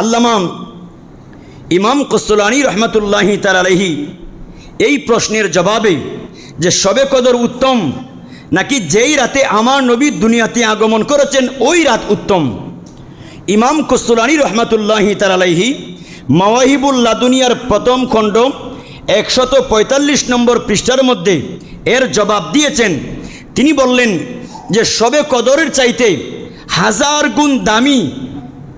আল্লামাম ইমাম কস্তলানি রহমতুল্লাহি তার আলহি এই প্রশ্নের জবাবে যে সবে কদর উত্তম, নাকি যেই রাতে আমার নবী দুনিয়াতে আগমন করেছেন, ওই রাত উত্তম? ইমাম কস্তুলানি রহমাতুল্লাহি তার আলাইহি মাওয়াহিবুল্লা দুনিয়ার প্রথম খণ্ড একশত পঁয়তাল্লিশ নম্বর পৃষ্ঠার মধ্যে এর জবাব দিয়েছেন। তিনি বললেন যে সবে কদরের চাইতে হাজার গুণ দামি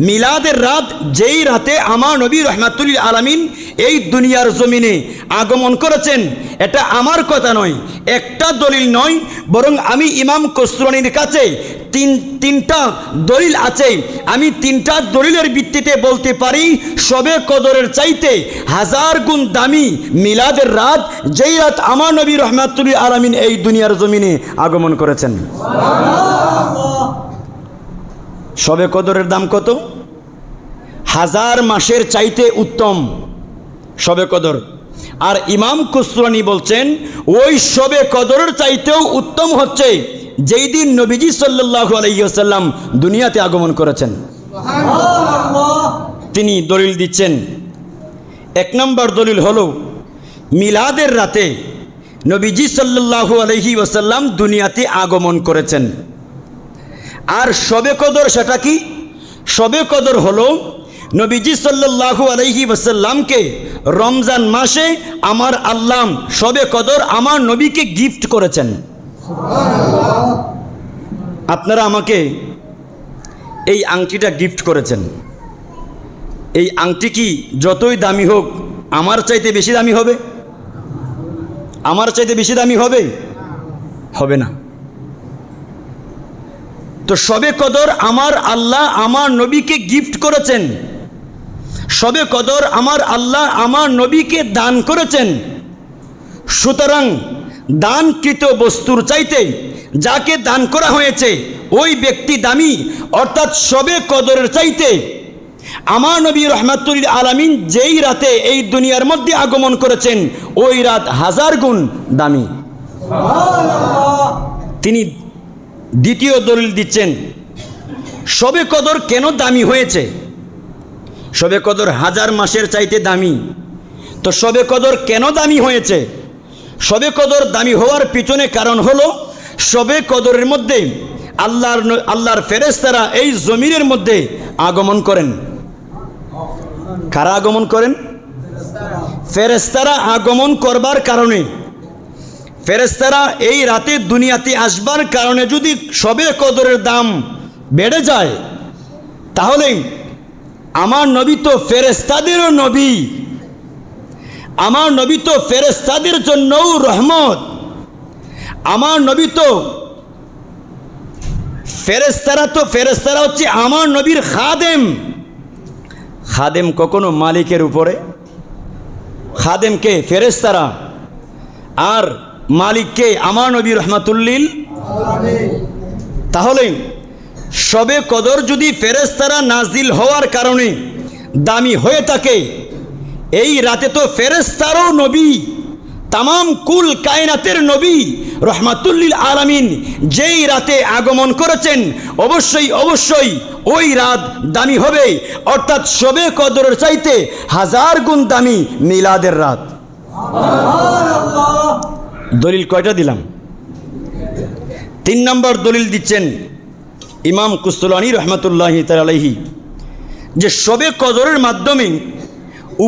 মিলাদের রাত যেই রাতে আমার নবী রহমাতুল আলামিন এই দুনিয়ার জমিনে আগমন করেছেন, এটা আমার কথা নয়, একটা দলিল নয়, বরং আমি ইমাম কস্তুরানির কাছে তিন, তিনটা দলিল আছে। আমি তিনটা দলিলের ভিত্তিতে বলতে পারি, সবে কদরের চাইতে হাজার গুণ দামি মিলাদের রাত যেই রাত আমার নবী রহমাতুল আলামিন এই দুনিয়ার জমিনে আগমন করেছেন। সবে কদরের দাম কত? হাজার মাসের চাইতে উত্তম সবে কদর। আর ইমাম কুসরানি বলছেন, ওই সবে কদরের চাইতেও উত্তম হচ্ছে যেই দিন নবীজি সাল্লাহ আলহিহাসাল্লাম দুনিয়াতে আগমন করেছেন। তিনি দলিল দিচ্ছেন। এক নম্বর দলিল হল, মিলাদের রাতে নবীজি সাল্লাল্লাহু আলহি ওসাল্লাম দুনিয়াতে আগমন করেছেন। আর সবে কদর সেটা কি? সবে কদর হলো নবীজি সাল্লাল্লাহু আলহি ওসাল্লামকে রমজান মাসে আমার আল্লাহ সবে কদর আমার নবীকে গিফট করেছেন। আপনারা আমাকে এই আংটিটা গিফট করেছেন। এই আংটি কি যতই দামি হোক, আমার চাইতে বেশি দামি হবে? আমার চাইতে বেশি দামি হবে? হবে না। তো সবে কদর আমার আল্লাহ আমার নবীকে গিফট করেছেন। সবে কদর আমার আল্লাহ আমার নবীকে দান করেছেন। সুতরাং দানকৃত বস্তুর চাইতে যাকে দান করা হয়েছে, ওই ব্যক্তি দামি। অর্থাৎ সবে কদরের চাইতে আমার নবী রহমাতুল আলামিন যেই রাতে এই দুনিয়ার মধ্যে আগমন করেছেন, ওই রাত হাজার গুণ দামি। তিনি দ্বিতীয় দলিল দিচ্ছেন সবে কদর কেন দামি হয়েছে? সবে কদর হাজার মাসের চাইতে দামি। তো সবে কদর কেন দামি হয়েছে? সবে কদর দামি হওয়ার পিছনে কারণ হলো সবে কদরের মধ্যে আল্লাহর আল্লাহর ফেরেস্তারা এই জমিনের মধ্যে আগমন করেন। কারা আগমন করেন? ফেরেস্তারা আগমন করবার কারণে। ফেরেস্তারা এই রাতে দুনিয়াতে আসবার কারণে যদি সবে কদরের দাম বেড়ে যায়, তাহলে আমার নবী তো ফেরেস্তাদেরও নবী। আমার নবী তো ফেরেস্তাদের জন্যও রহমত। আমার নবী তো ফেরেস্তারা তো ফেরেস্তারা হচ্ছে আমার নবীর খাদেম। খাদেম কখনো মালিকের উপরে? খাদেমকে ফেরেস্তারা আর মালিককে আমার নবী রহমাতুল্লিল। তাহলে, সবে কদর যদি ফেরেস্তারা নাজিল হওয়ার কারণে দামি হয়ে থাকে, এই রাতে তো ফেরেস্তারও নবী, তামাম কুল কায়নাতের নবী রহমাতুল্লিল আলামিন যেই রাতে আগমন করেছেন, অবশ্যই অবশ্যই ওই রাত দামি হবে। অর্থাৎ সবে কদরের চাইতে হাজার গুণ দামি মিলাদের রাত। দলিল কয়টা দিলাম? তিন নম্বর দলিল দিচ্ছেন ইমাম কুস্তুলানি রহমতুল্লাহ আলাইহি, যে সবে কদরের মাধ্যমে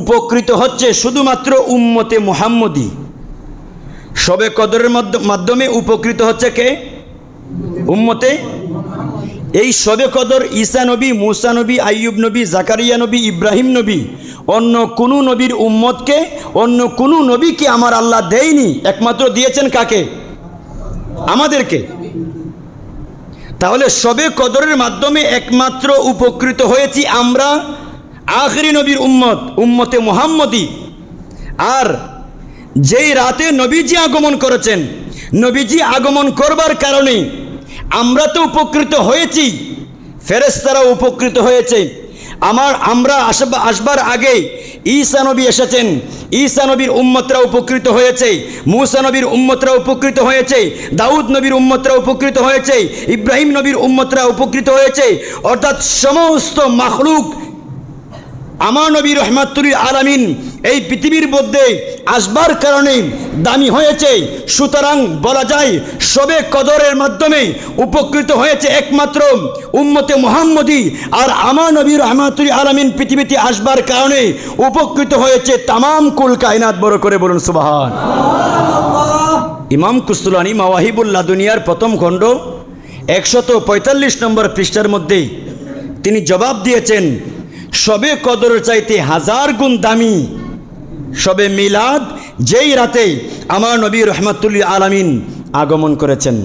উপকৃত হচ্ছে শুধুমাত্র উম্মতে মুহাম্মদি সবে কদরের মাধ্যমে উপকৃত হচ্ছে কে? উম্মতে। এই সবে কদর ঈসা নবী, মুসা নবী, আইয়ুব নবী, জাকারিয়া নবী, ইব্রাহিম নবী অন্য কোনো নবীর উম্মতকে, অন্য কোনো নবীকে আমার আল্লাহ দেয়নি। একমাত্র দিয়েছেন কাকে? আমাদেরকে। তাহলে সবে কদরের মাধ্যমে একমাত্র উপকৃত হয়েছি আমরা আখরি নবীর উম্মত, উম্মতে মোহাম্মদী আর যেই রাতে নবীজি আগমন করেছেন, নবীজি আগমন করবার কারণে আমরা তো উপকৃত হয়েছি ফেরেস্তারা উপকৃত হয়েছে। আমার, আমরা আসবা- আসবার আগে ঈসা নবী এসেছেন। ঈসা নবীর উম্মতরা উপকৃত হয়েছে। মুসা নবীর উম্মতরা উপকৃত হয়েছে। দাউদ নবীর উম্মতরা উপকৃত হয়েছে। ইব্রাহিম নবীর উম্মতরা উপকৃত হয়েছে। অর্থাৎ সমস্ত মাখলুক আমার নবী রহমাতুল আলামিন এই পৃথিবীর মধ্যে আসবার কারণে দামি হয়েছে। সুতরাং বলা যায়, সবে কদরের মাধ্যমে উপকৃত হয়েছে একমাত্র উম্মতে মোহাম্মদী আর আমার নবী রহমাতুল আলামিন পৃথিবীতে আসবার কারণে উপকৃত হয়েছে তামাম কুল কায়নাত। বড় করে বলুন, সুবাহান। ইমাম কুস্তুলানি মাওয়াহিবুল্লাহ দুনিয়ার প্রথম খণ্ড, একশত পঁয়তাল্লিশ নম্বর পৃষ্ঠার মধ্যে তিনি জবাব দিয়েছেন, সবে কদর চাইতে হাজার গুণ দামি সবে মিলাদ যেই রাতে আমার নবী রহমাতুল্লি আলামিন আগমন করেছেন।